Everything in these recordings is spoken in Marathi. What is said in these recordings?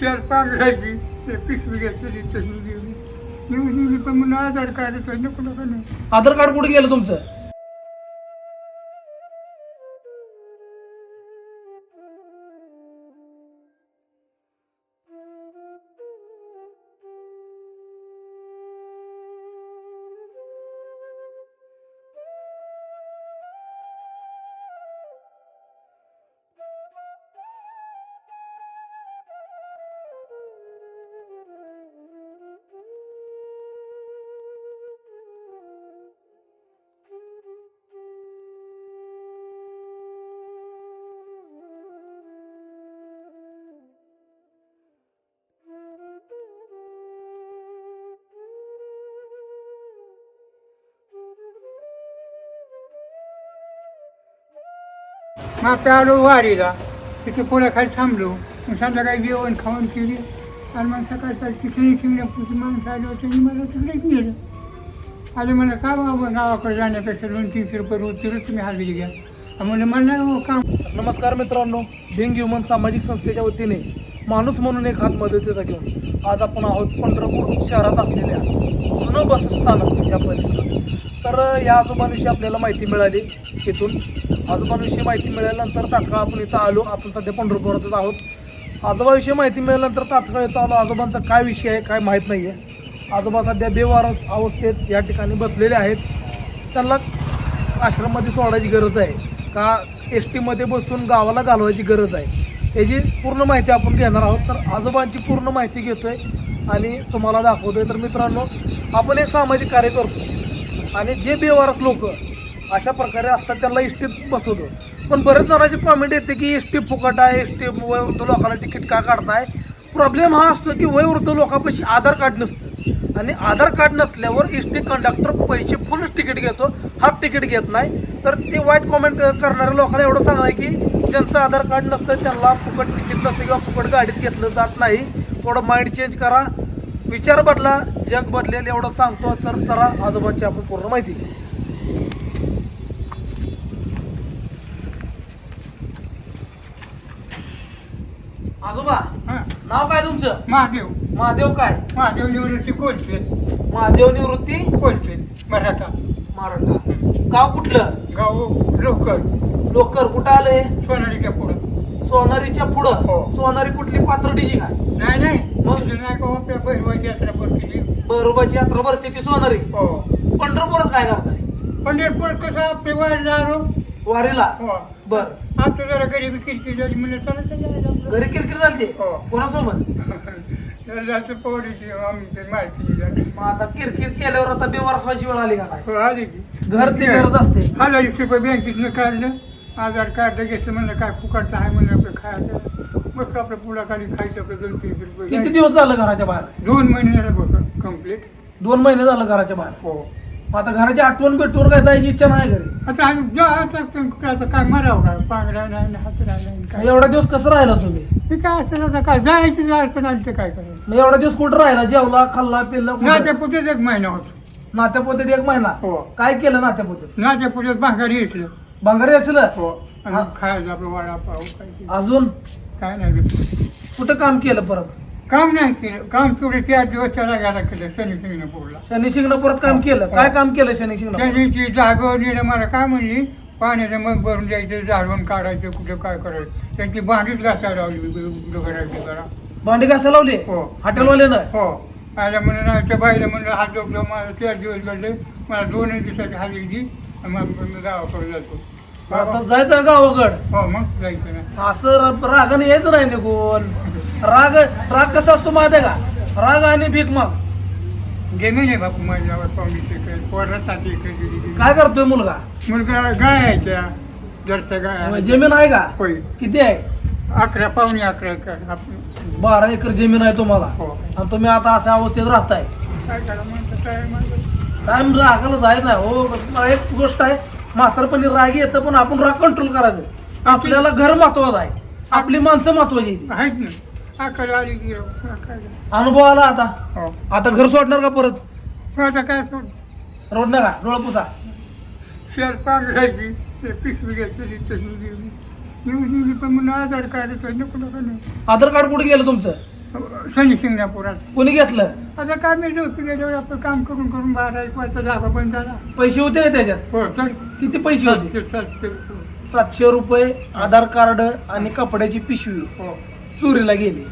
शेअर पांघरायची ते पिशवी घेतली तशी घेऊन येऊन पण म्हणून आधार कार्ड नको नका नाही आधार कार्ड कुठे गेलं तुमचं? मग आलो वारीला तिथे कोणाखाली थांबलो. मग संध्याकाळी जेवण खाऊन केली. आणि मग सकाळच्या तिथे शिंगणापूरची माणसं आली होती. मला तिकडे नेलं आले मला का बाबा गावाकडे जाण्यापेक्षा दोन तीनशे रुपये रोज तिथं तुम्ही हजेरी घ्या. म्हणलं मला हो काम. नमस्कार मित्रांनो भिंग ह्युमन सामाजिक संस्थेच्या वतीने माणूस म्हणून एक हात मदतीचा घेऊन आज आपण आहोत पंढरपूर शहरात असलेल्या जुनं बस स्थानक या परिसरात. तर या आजोबांविषयी आपल्याला माहिती मिळाली तिथून आजोबांविषयी माहिती मिळाल्यानंतर तात्काळ आपण इथं आलो. आपण सध्या पंढरपुरातच आहोत. आजोबाविषयी माहिती मिळाल्यानंतर तात्काळ इथं आलो. आजोबांचा काय विषय आहे काय माहीत नाही आहे आजोबा सध्या बेवार अवस्थेत या ठिकाणी बसलेले आहेत. त्यांना आश्रममध्ये सोडायची गरज आहे का एस टीमध्ये बसून गावाला घालवायची गरज आहे? याची पूर्ण माहिती आपण घेणार आहोत. तर आजोबांची पूर्ण माहिती घेतोय आणि तुम्हाला दाखवतोय. तर मित्रांनो आपण एक सामाजिक कार्य करतो. आणि जे बेवारस लोक अशा प्रकारे असतात त्यांना एस टीत बसवतो. पण बरेच जणांची कॉमेंट येते की एस टी फुकट आहे एस टी वयोवृद्ध लोकांना तिकीट का काढताय? प्रॉब्लेम हा असतो की वयोवृद्ध लोकांपाशी आधार कार्ड नसतं. आणि आधार कार्ड नसल्यावर एस टी कंडक्टर पैसे फुलच तिकीट घेतो. हाफ तिकीट घेत नाही. तर ते वाईट कॉमेंट करणाऱ्या लोकांना एवढं सांगणार आहे की ज्यांचं आधार कार्ड नसतं त्यांना फुकट तिकीट नसतं किंवा फुकट गाडीत घेतलं जात नाही. थोडं माइंड चेंज करा. विचार बदला जग बदलेल एवढं सांगतो तर जरा आजोबांची आपण पूर्ण माहिती. आजोबा हां. नाव काय तुमचं? महादेव. महादेव काय? महादेव निवृत्ती कोलते महादेव निवृत्ती? कोलते मराठा. मराठा. गाव कुठलं? गाव लोकर. लोकर कुठं आलंय? सोनालीच्या पुढं. सोनारीच्या पुढं. हो. सोनारी कुठली पाथर्डीची का? नाही नाही. बहिरवाची यात्रा बरोबाची यात्रा भरते ती सोनारी हो. पंढरपुरात काय करताय? पंढरपूर कसं आपले झालो वारीला? हो. बर. आता जरा गरिबी किरकिर झाली म्हणजे जायला. घरी किरकिर झाली ते? हो. कोणासोबत? जरा जास्त पोरीची आम्ही ते माहिती झाली. मग आता किरकिर केल्यावर आता बेवारसवाची वेळ आली का काय? हो, आली की. घर ते घरच असते. वीस रुपये बँकेतनं काढलं. आधार कार्ड घेतलं म्हणलं काय फुकटचं आहे म्हणलं आपलं खायचं. मग आपलं पुढाखाली खायचं आपलं दोन तीनशे रुपये किती दिवस झालं घराच्या बाहेर? दोन महिने झाले बघ कंप्लीट दोन महिने झालं घराच्या बाहेर? हो. मग आता घराची आठवण भेटून काय जायची इच्छा नाही घरी? आता आम्ही जा आता काय आता काय मरावं काय? पांगडा नाही ना हात राहिला नाही काय? एवढा दिवस कसं राहिला तुम्ही? ते काय असं आता काय? जायचं जायचं नाही ते काय करायचं? मग एवढा दिवस कुठं राहिला? जेवला खाल्ला पिल्ला नात्या पुढेच एक महिना होतो. नात्या पोतीत एक महिना? हो. काय केलं नात्या पोतीत नात्या पुढे भांगारी घेतलं. भांगारी असलं? हो. आणि हा. आपलं वडापाव काय ते. अजून? काय नाही. कुठं काम केलं परत? काम नाही केलं. काम तेवढे चार दिवस त्याला घ्यायला केलं शनी सिंगणापूरला शनी शिंगणापुरात काम केलं. काय काम केलं शनी शिंगणापूर? शनीची जागेवर नेलं मला काय म्हणली? पाण्याचं मग भरून द्यायचं झाडवून काढायचं कुठं काय करायचं. त्यांची भांडीच घासायला लावली करायचं करा भांडी घासा लावली? हो. हॉटेलवाल्यानं? हो. आयला म्हणून त्या बाईला म्हणलं हात जोडलं मला चार दिवस घडले मला दोन दिवसाची हाली दी आणि मग गावाकडे जातो आता जायचं गावाकड? हो मग जायचं ना. असं रागाने यायचं नाही निघून राग राग कसा असतो माहिती आहे का? राग आणि भीक माग. जमीन आहे बापू माझ्यावर पाहुणीचे काही पोरासाठी काही काय करतोय मुलगा? मुलगा गाय आहे त्या. जरच्या गाय जमीन आहे का? होय. किती आहे? अकरा पाहुणे अकरा एकर. आपण बारा एकर जमीन आहे तुम्हाला. हो. आणि तुम्ही आता अशा अवस्थेत राहताय. काय करा म्हणतं काय म्हणतं टाइम रागाला जायचं नाही हो मला एक गोष्ट आहे म्हातारपणी राग येतं पण आपण राग कंट्रोल करायचं आपल्याला घर महत्वाचं आहे आपली माणसं महत्वाची आहेत. आहेत ना अकरा आली की राव, काय? अनुभव आला आता हो आता घर सोडणार का परत आता काय सोड रोड नका डोळा पुसा शेअर पांघरायची ते पिशवी घेतली तशी गेली येऊन गेली पण म्हणून आधार कार्ड नको नका नाही आधार कार्ड कुठे गेलं तुमचं शनी शिंगणापुरात कोणी घेतलं? आता काय मी झोपी गेल्यावर आपलं काम करून करून बारा एक वाजता धाबा बंद झाला. पैसे होते का त्याच्यात? हो किती पैसे होते? सातशे सातशे रुपये. सातशे रुपये आधार कार्ड आणि कपड्याची पिशवी हो. चोरीला गेली.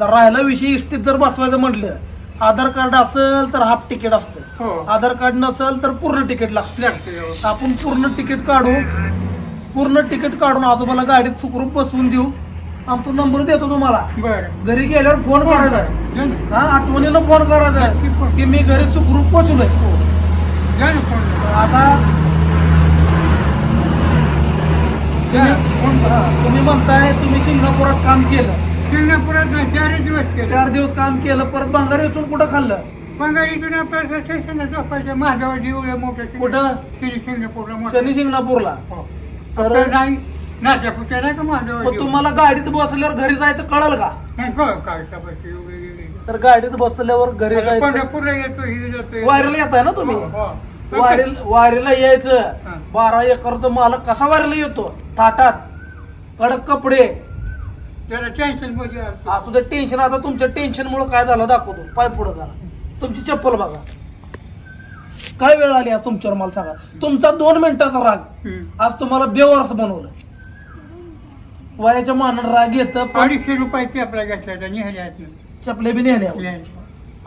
तर राहिला विषय इष्टीत जर बसवायचं म्हटलं आधार कार्ड असेल तर हाफ तिकीट असतं. हो. आधार कार्ड नसेल तर पूर्ण तिकीट लागतं. लागते हो. आपण पूर्ण तिकीट काढू. पूर्ण तिकीट काढून आजोबाला गाडीत सुखरूप बसवून देऊ. आमचा नंबर देतो तुम्हाला. बरं. घरी गेल्यावर फोन करायचा आहे. ना. हा आठवणीनं फोन करायचा आहे. की मी घरी सुखरूप पोचलोय जा ना फोन. आता तुम्ही- फोन करा. हा, तुम्ही म्हणताय तुम्ही सिंगापुरात काम केलं. शिंगणापुरात ना चार दिवस केले. चार दिवस काम केलं परत बांगार येऊन कुठं खाल्लं? स्टेशनला झोपायचं एवढं मोठं कुठं? श्री शिंगणापूरला मोठं शनी शिंगणापूरला हो. तर- आपलं नाही नाही का माझ्यावर मग तुम्हाला गाडीत बसल्यावर घरी जायचं कळलं का? नाही कळ. तर गाडीत बसल्यावर घरी जायचं पंढरपूरला येतो ही जातो वारीला येताय ना तुम्ही? हो, हो. वारील वारीला यायचं. बारा एकरचा मालक कसा वारीला येतो? ताटात कडक कपडे. टेन्शनमध्ये असतो. असू दे टेन्शन आता तुमच्या टेन्शन मुळे काय झालं दाखवतो. पाय पुढं करा तुमची चप्पल बघा. काय वेळ आली आज तुमच्यावर मला सांगा. तुमचा दोन मिनिटाचा राग. हम्म. आज तुम्हाला बेवारस बनवलं. वयाच्या मानानं राग येतं पण अडीचशे रुपयाची आपला घेतला होता निहल्यात चपले बी नेल्या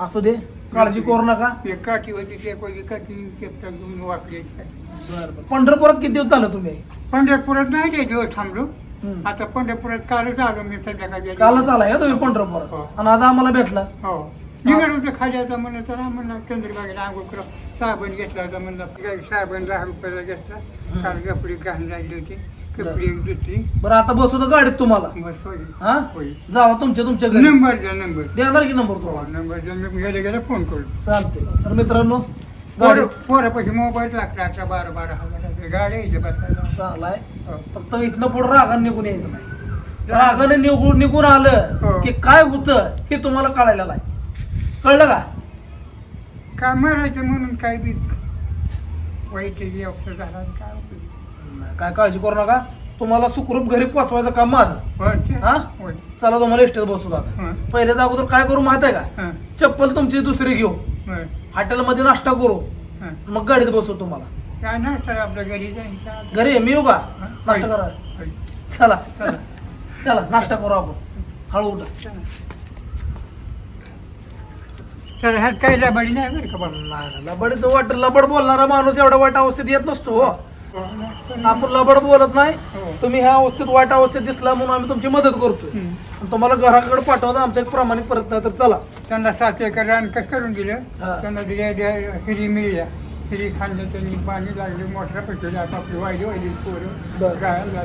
असू दे काळजी करू नका. एक काठी होती ते चपटा घेऊन वापली पंढरपुरात किती दिवस झालं तुम्ही? पंढरपुरात नाही ते दिवस थांबलो. हम्म. आता पंढरपुरात कालच आलो मी संध्याकाळी कालच आलाय का तुम्ही हो. पंढरपुरात आणि आज आम्हाला भेटला. हो. निघत होतं खाल्याचा म्हणलं तर म्हणलं चंद्रबागेला आंघोळ करा. साबण घेतला होता म्हणलं साबण दहा रुपयाला घेतला. काल कपडे घाण लागली होती. बरं. आता बसू तर गाडीत तुम्हाला. बस हा? जावा तुमच्या तुमच्या घरी. नंबर द्या नंबर. देणार की नंबर हो तुम्हाला नंबर द्या. मी गेले गेले फोन करू. चालते. तर मित्रांनो गाडी पोरापाशी मोबाईल लागला अकरा बारा बारा हजार गाडी यायच्या बसायला चांगलाय हो. फक्त इथनं पुढे रागाने निघून यायचं नाही. रागाने निघून निघून आलं हो. की काय होतं हे तुम्हाला कळायला नाही. कळलं का? काय मारायचं म्हणून काय बी? वाईट झाला आणि काय उपयोग. नाही, काय काळजी करू नका तुम्हाला सुखरूप घरी पोचवायचं काम माझं? हा? चला तुम्हाला इष्टेत बसू आता हं. पहिल्या अगोदर काय करू माहीत आहे का. चप्पल तुमची दुसरी घेऊ. हॉटेलमध्ये नाश्ता करू. मग गाडीत बसू तुम्हाला काय नाही सर आपल्या घरी मी येऊ का हं? नाश्ता. करा. चला चला. चला नाश्ता करू आपण हळू उठा. सर ह्यात काही लबाडी नाही बरं का बाबा नाही नाही, लबाड तो वाट लबड बोलणारा माणूस एवढ्या वाईट अवस्थेत येत नसतो हो. आपण लबड बोलत नाही. हो. तुम्ही ह्या अवस्थेत वाईट अवस्थेत दिसला म्हणून आम्ही तुमची मदत हं. आणि तुम्हाला घराकडे पाठवता आमचा एक प्रामाणिक प्रयत्न आहे तर चला. त्यांना सात एकर रान कसं करून दिलं? हा. त्यांना दिल्या हिरी मिळल्या. हिरी खाल्लं त्यांनी पाणी लागले मोठ्या पेटवले आता आपली वाहिली बरं. पोरं गायला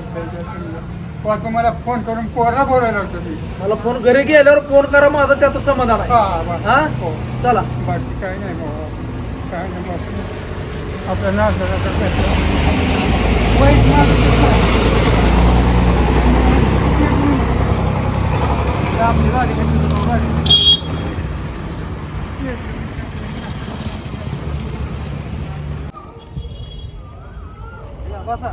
किंवा तुम्हाला फोन करून पोरला बोलायला होतं मला फोन घरी गेल्यावर फोन करा माझं त्याचं समाधान आहे. हा हा? हो. चला. बाकी काही नाही काय नाही आपल्या आपलं नाव वाईट माणूस आपली गाडी कशी गाडी बसा.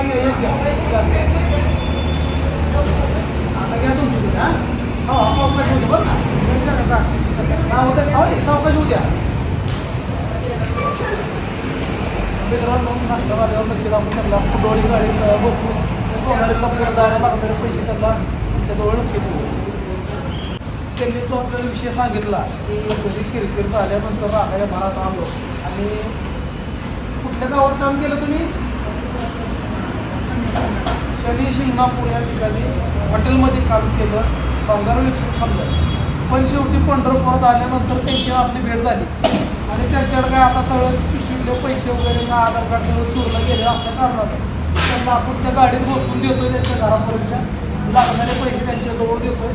पैसे त्यांना त्यांच्याजवळ नक्की त्यांनी जो आपल्याला विषय सांगितला की घरी किरकिर झाल्यानंतर राहायला भरात आलो आणि कुठल्या गावात काम केलं तुम्ही? शनी शिंगणापूर या ठिकाणी हॉटेलमध्ये काम केलं. कामगार विचारून थांबलं पण शेवटी पंढरपुरात आल्यानंतर त्यांची आपली भेट झाली. आणि त्यांच्याकडे काय आता सगळं पिशवीतले पैसे वगैरे ना आधार कार्ड सगळं चोरलं गेलं असल्या कारणानं त्यांना आपण त्या गाडीत बसून देतो त्यांच्या घरापर्यंतच्या. लागणारे पैसे त्यांच्याजवळ देतो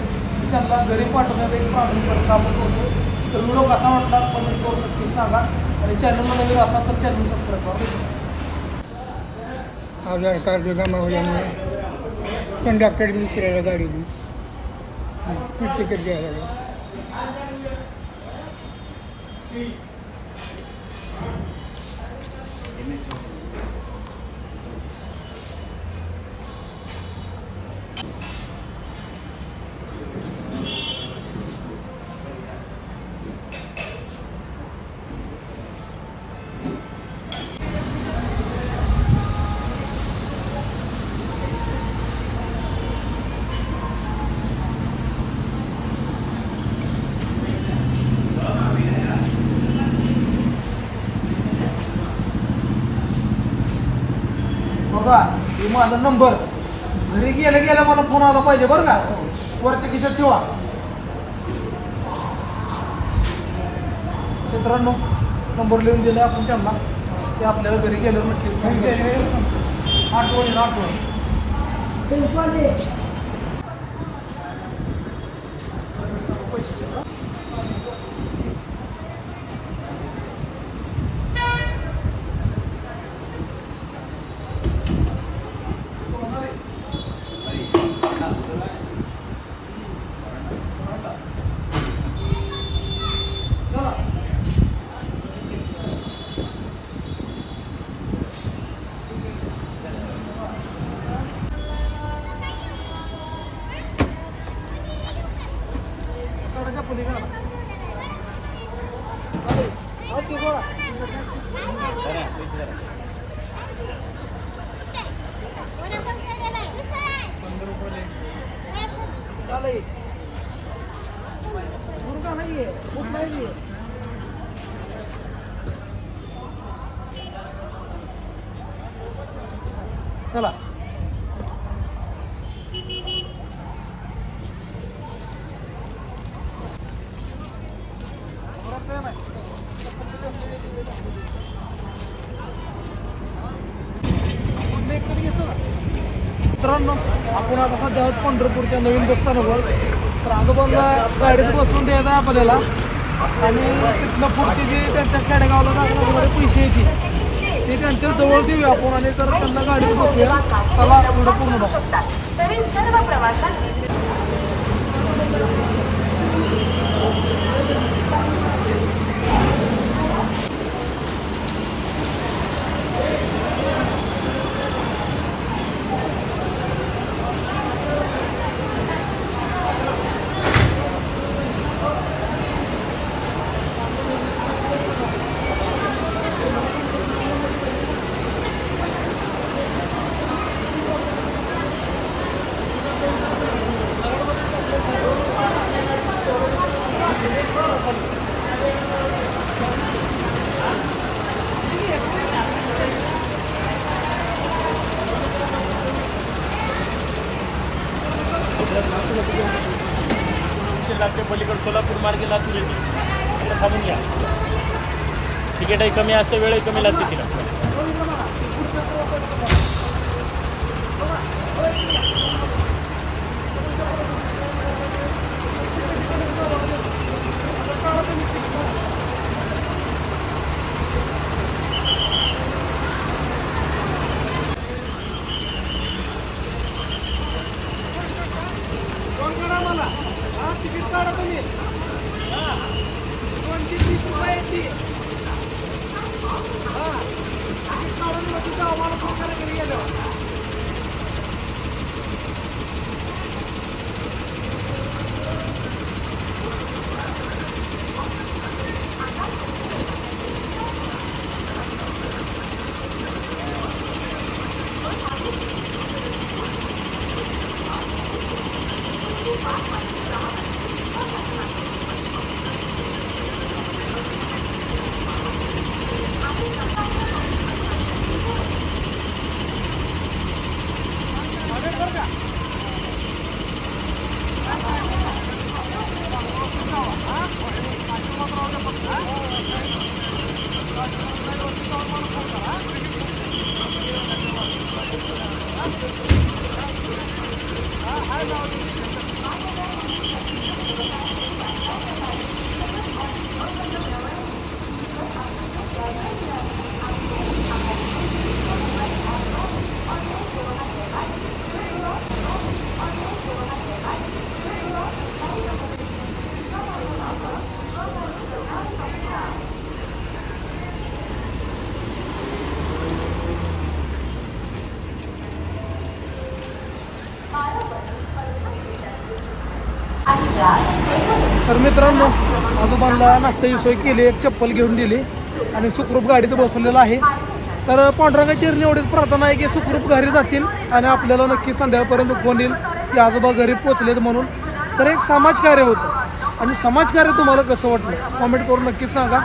त्यांना घरी पाठवण्यात एक प्राथमिक प्रयत्न आपण करतो तर व्हिडिओ कसा वाटला? कमेंट करून नक्की सांगा. आणि चॅनलला नवीन असाल तर चॅनल सबस्क्राईब करा. आधार कार्ड गमावल्यामुळे कंडक्टर बी उतरायला गाडीने तिकीट द्यायला लागलं बघा हे माझा नंबर. घरी गेलं गेलं मला फोन आला पाहिजे बरं का? वरच्या खिशात ठेवा. मित्रांनो नंबर लिहून दिले आपण त्यांना. ते आपल्याला घरी गेल्यावर नक्की. आठवण. आठवण पैसे चला काढा चप्पली काढा. अरे, अहो, ते गोळा. चालेल. मुलगा नाहीये खूप नाहीये चला मित्रांनो आपण आता सध्या आहोत पंढरपूरच्या नवीन बसस्थानावर. तर आजोबांना गाडीत बसून द्यायचं आहे आपल्याला. आणि तिथनं पुढचे जे त्यांच्या खेडेगावला पैसे येतील ते त्यांच्या जवळ देऊया आपण आणि तर त्यांना गाडीत बसूया. त्याला पुढे पूर्ण पलीकडे सोलापूर मार्गे लातूर येते. थांबून घ्या तिकीटही कमी असतं वेळही कमी लागते तिला. तर मित्रांनो आजोबांना नाश्त्याची सोय केली एक चप्पल घेऊन दिली आणि सुखरूप गाडीत बसवलेलं आहे. तर पांडुरंगाची एवढीच प्रार्थना आहे की सुखरूप घरी जातील आणि आपल्याला नक्की संध्याकाळपर्यंत फोन येईल की आजोबा घरी पोचलेत म्हणून. तर एक समाजकार्य होतं. आणि समाजकार्य तुम्हाला कसं वाटलं? कॉमेंट करून नक्कीच सांगा.